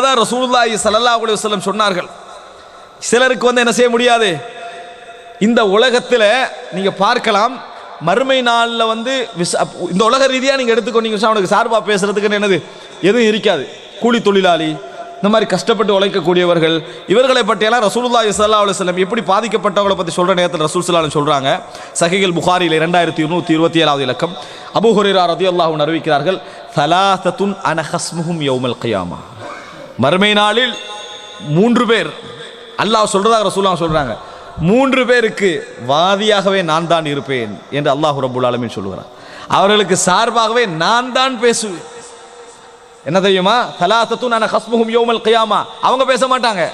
தான் ரசூலுல்லாஹி ஸல்லல்லாஹு அலி வல்லம் சொன்னார்கள். சிலருக்கு வந்து என்ன செய்ய முடியாது? இந்த உலகத்தில் நீங்கள் பார்க்கலாம் மறுமை நாளில் வந்து விச- அப்- இந்த உலக ரீதியாக நீங்கள் எடுத்துக்கொண்டீங்க அவனுக்கு சார்பாக பேசுகிறதுக்குன்னு என்னது? எதுவும் இருக்காது. கூலி தொழிலாளி இந்த மாதிரி கஷ்டப்பட்டு உழைக்கக்கூடியவர்கள் இவர்களை பற்றியெல்லாம் ரசூல்லா ஸல்லல்லாஹு அலைஹி வஸல்லம் எப்படி பாதிக்கப்பட்டவங்களை பற்றி சொல்கிற நேரத்தில் ரசூல் ஸல்லல்லாஹு சொல்கிறாங்க சகைகள் புகாரியில் ரெண்டாயிரத்தி இருநூற்றி இருபத்தி ஏழாவது இலக்கம். அபூ ஹுரைரா ரதியல்லாஹு அறிவிக்கிறார்கள் ஃபலாத்தத்துன் அன ஹஸ்முஹும் யௌமல் கயாமா மறுமை நாளில் மூன்று பேர். அல்லாஹ் சொல்றதாக ரசூலுல்லாஹ் சொல்றாங்க. மூன்று பேருக்கு வாதியாகவே நான் தான் இருப்பேன் என்று அல்லாஹ் ரப்புல் ஆலமீன் அவர்களுக்கு சார்பாகவே நான் தான் பேசுவேன். என்ன தெரியுமா? தலாத்தத்து நான் ஹஸ்முகும் யோமல் கையாமா. அவங்க பேச மாட்டாங்க.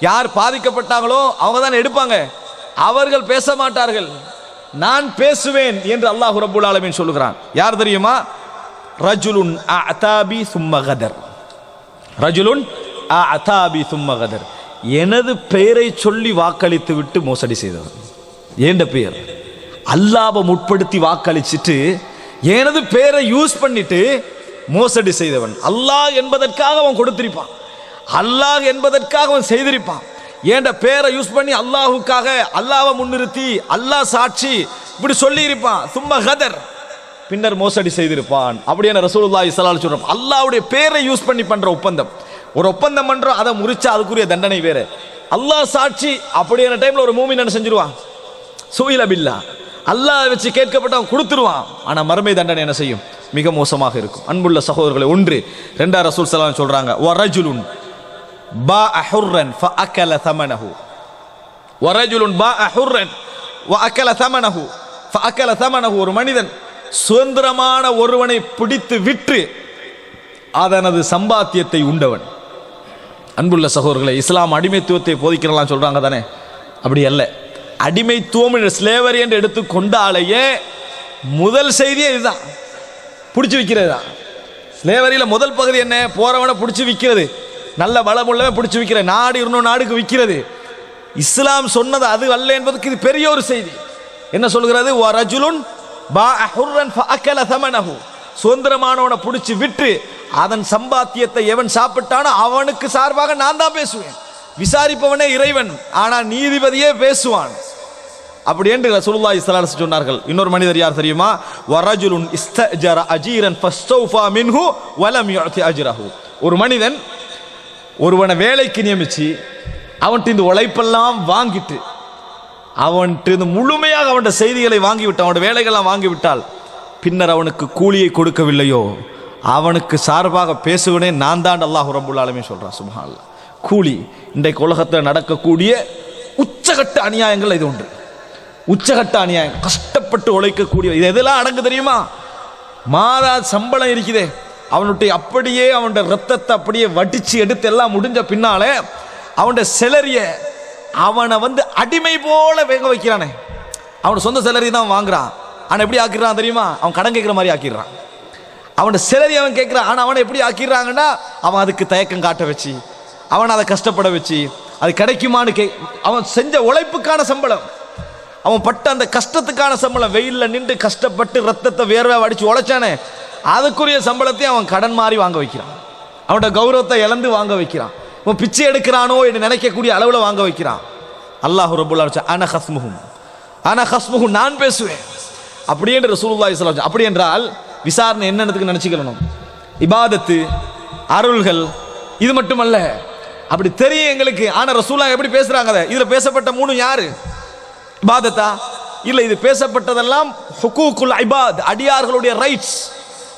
யார் பாதிக்கப்பட்டாங்களோ அவங்க தான் எடுப்பாங்க. அவர்கள் பேச மாட்டார்கள். நான் பேசுவேன் என்று அல்லாஹ் ரப்புல் சொல்லுகிறான். யார் தெரியுமா? ரஜுலுன் அதாபி சும்மகதர் ரஜுலுன் அதாபி சும்மகதர் எனது பெயரை சொல்லி வாக்களித்து விட்டு மோசடி செய்தவர் ஏண்ட பெயர்? அல்லாவை முற்படுத்தி வாக்களிச்சிட்டு எனது பெயரை யூஸ் பண்ணிட்டு மோசடி செய்தவன். அல்லாஹ் என்பதற்காக அவன் கொடுத்திருப்பான். அல்லாஹ் என்பதற்காக அவன் செய்திருப்பான். ஏண்ட பேரை யூஸ் பண்ணி அல்லாஹுக்காக அல்லாவை முன்னிறுத்தி அல்லாஹ் சாட்சி இப்படி சொல்லியிருப்பான். சும்மா கதர். பின்னர் மோசடி செய்திருப்பான். அப்படியான ரசூலுல்லா இஸ்லால் அலைஹி அல்லாவுடைய பேரை யூஸ் பண்ணி பண்ற ஒப்பந்தம். ஒரு ஒப்பந்தம் பண்றோம் அதை முறிச்சா அதுக்குரிய தண்டனை வேற. அல்லாஹ் சாட்சி அப்படியான டைம்ல ஒரு மூமி என்ன செஞ்சிருவான்? சுயில பில்லா. அல்லாஹ் வச்சு கேட்கப்பட்டவன் கொடுத்துருவான். ஆனால் மறுமை தண்டனை என்ன செய்யும்? மிக மோசமாக இருக்கும். அன்புள்ள சகோதரர்களை ஒன்று ரெண்டா ரசூல் ஸல்லல்லாஹு சொல்றாங்க வரஜுலுன் பா அஹுர்ரன் ஃப அக்கல தமனஹு. வரஜுலுன் பா அஹுர்ரன் வஅக்கல தமனஹு. ஃப அக்கல தமனஹு ஒரு மனிதன் சுதந்திரமான ஒருவனை பிடித்து விற்று அதனது சம்பாத்தியத்தை உண்டவன். அன்புள்ள சகோதரர்களை இஸ்லாம் அடிமைத்துவத்தை போதிக்கிறலாம் சொல்கிறாங்க தானே? அப்படி அல்ல. அடிமைத்துவம் ஸ்லேவரி என்று எடுத்து கொண்டாலேயே முதல் செய்தியே இதுதான். பிடிச்சி விற்கிறது தான். ஸ்லேவரியில் முதல் பகுதி என்ன? போகிறவனை பிடிச்சி விற்கிறது. நல்ல பலமுள்ளவன் பிடிச்சி விற்கிற நாடு இன்னொரு நாடுக்கு விற்கிறது. இஸ்லாம் சொன்னது அது அல்ல என்பதற்கு இது பெரிய ஒரு செய்தி. என்ன சொல்கிறது? ஓ ரஜுலுன் பாஅ ஹுர்ரன் ஃபஅக்கல தமனஹு." சுதந்திரமானவனை பிடிச்சி விட்டு அதன் சம்பாத்தியத்தை எவன் சாப்பிட்டானோ அவனுக்கு சார்பாக நான் தான் பேசுவேன். விசாரிப்பவனே இறைவன் ஆனால் நீதிபதியே பேசுவான். அப்படி என்று ரசூலுல்லாஹி ஸல்லல்லாஹு சொன்னார்கள். இன்னொரு மனிதர் யார் தெரியுமா? வரஜுலுன் இஸ்தஜர அஜீரன் ஃபஸ்தௌஃபா மின்ஹு வலம் யுஅதி அஜ்ரஹு. ஒரு மனிதன் ஒருவனை வேலைக்கு நியமிச்சு அவன்கிட்ட இந்த உழைப்பெல்லாம் வாங்கிட்டு அவன்கிட்ட இந்த முழுமையாக அவன்கிட்ட செய்திகளை வாங்கிவிட்டான். அவனோட வேலைகள்லாம் வாங்கிவிட்டால் பின்னர் அவனுக்கு கூலியை கொடுக்கவில்லையோ? அவனுக்கு சார்பாக பேசுவனே நான் தான் அல்லாஹ் ரப்புல் சொல்கிறான் சொல்றான். கூலி இன்றைக்கு உலகத்தில் நடக்கக்கூடிய உச்சகட்ட அநியாயங்கள் இது உண்டு உச்சகட்ட அநியாயம் கஷ்டப்பட்டு உழைக்கக்கூடிய இது எதெல்லாம் அடங்கு தெரியுமா? மாதா சம்பளம் இருக்குதே. அவனுடைய அப்படியே அவனுடைய ரத்தத்தை அப்படியே வடிச்சு எடுத்து எல்லாம் முடிஞ்ச பின்னாலே அவனுடைய செலரியை அவனை வந்து அடிமை போல வேக வைக்கிறானே. அவனோட சொந்த சேலரி தான் வாங்குறான். ஆனால் எப்படி ஆக்கிடுறான் தெரியுமா? அவன் கடன் கேட்குற மாதிரி ஆக்கிடுறான். அவனோட சிலரி அவன் கேட்குறான். ஆனால் அவனை எப்படி ஆக்கிடுறாங்கன்னா அவன் அதுக்கு தயக்கம் காட்ட வச்சு அவனை அதை கஷ்டப்பட வச்சு அது கிடைக்குமான்னு கே அவன் செஞ்ச உழைப்புக்கான சம்பளம். அவன் பட்ட அந்த கஷ்டத்துக்கான சம்பளம் வெயிலில் நின்று கஷ்டப்பட்டு ரத்தத்தை வேர்வை அடித்து உழைச்சானே அதுக்குரிய சம்பளத்தையும் அவன் கடன் மாதிரி வாங்க வைக்கிறான். அவனோட கௌரவத்தை இழந்து வாங்க வைக்கிறான். அவன் பிச்சை எடுக்கிறானோ என்று நினைக்கக்கூடிய அளவில் வாங்க வைக்கிறான். அல்லாஹ் ரபுல்லா அன ஹஸ்முகும் அன ஹஸ்முகும் நான் பேசுவேன். அப்படி என்று ரசூலுல்லாஹி ஸல்லல்லாஹு அப்படி என்றால் விசாரணை என்னென்னதுக்கு நினச்சிக்கணும் இபாதத்து அருள்கள் இது மட்டுமல்ல. அப்படி தெரியும் எங்களுக்கு. ஆனால் ரசூலா எப்படி பேசுகிறாங்க அதை? இதில் பேசப்பட்ட மூணு யாரு? இபாதத்தா? இல்லை இது பேசப்பட்டதெல்லாம் ஹுக்கூக்குல் ஐபாத் அடியார்களுடைய ரைட்ஸ்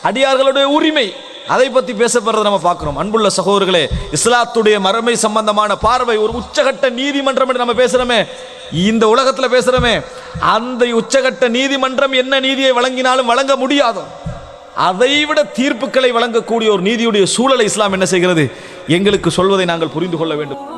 அடியார்களுடைய உரிமை. அதை பற்றி பேசப்படுறதை நம்ம பார்க்குறோம். அன்புள்ள சகோதரர்களே இஸ்லாத்துடைய மரமை சம்பந்தமான பார்வை ஒரு உச்சகட்ட நீதிமன்றம் என்று நம்ம பேசுகிறோமே இந்த உலகத்தில் பேசுகிறோமே அந்த உச்சகட்ட நீதிமன்றம் என்ன நீதியை வழங்கினாலும் வழங்க முடியாதோ அதைவிட தீர்ப்புகளை வழங்கக்கூடிய ஒரு நீதியுடைய சூழலை இஸ்லாம் என்ன செய்கிறது? எங்களுக்கு சொல்வதை நாங்கள் புரிந்து கொள்ள வேண்டும்.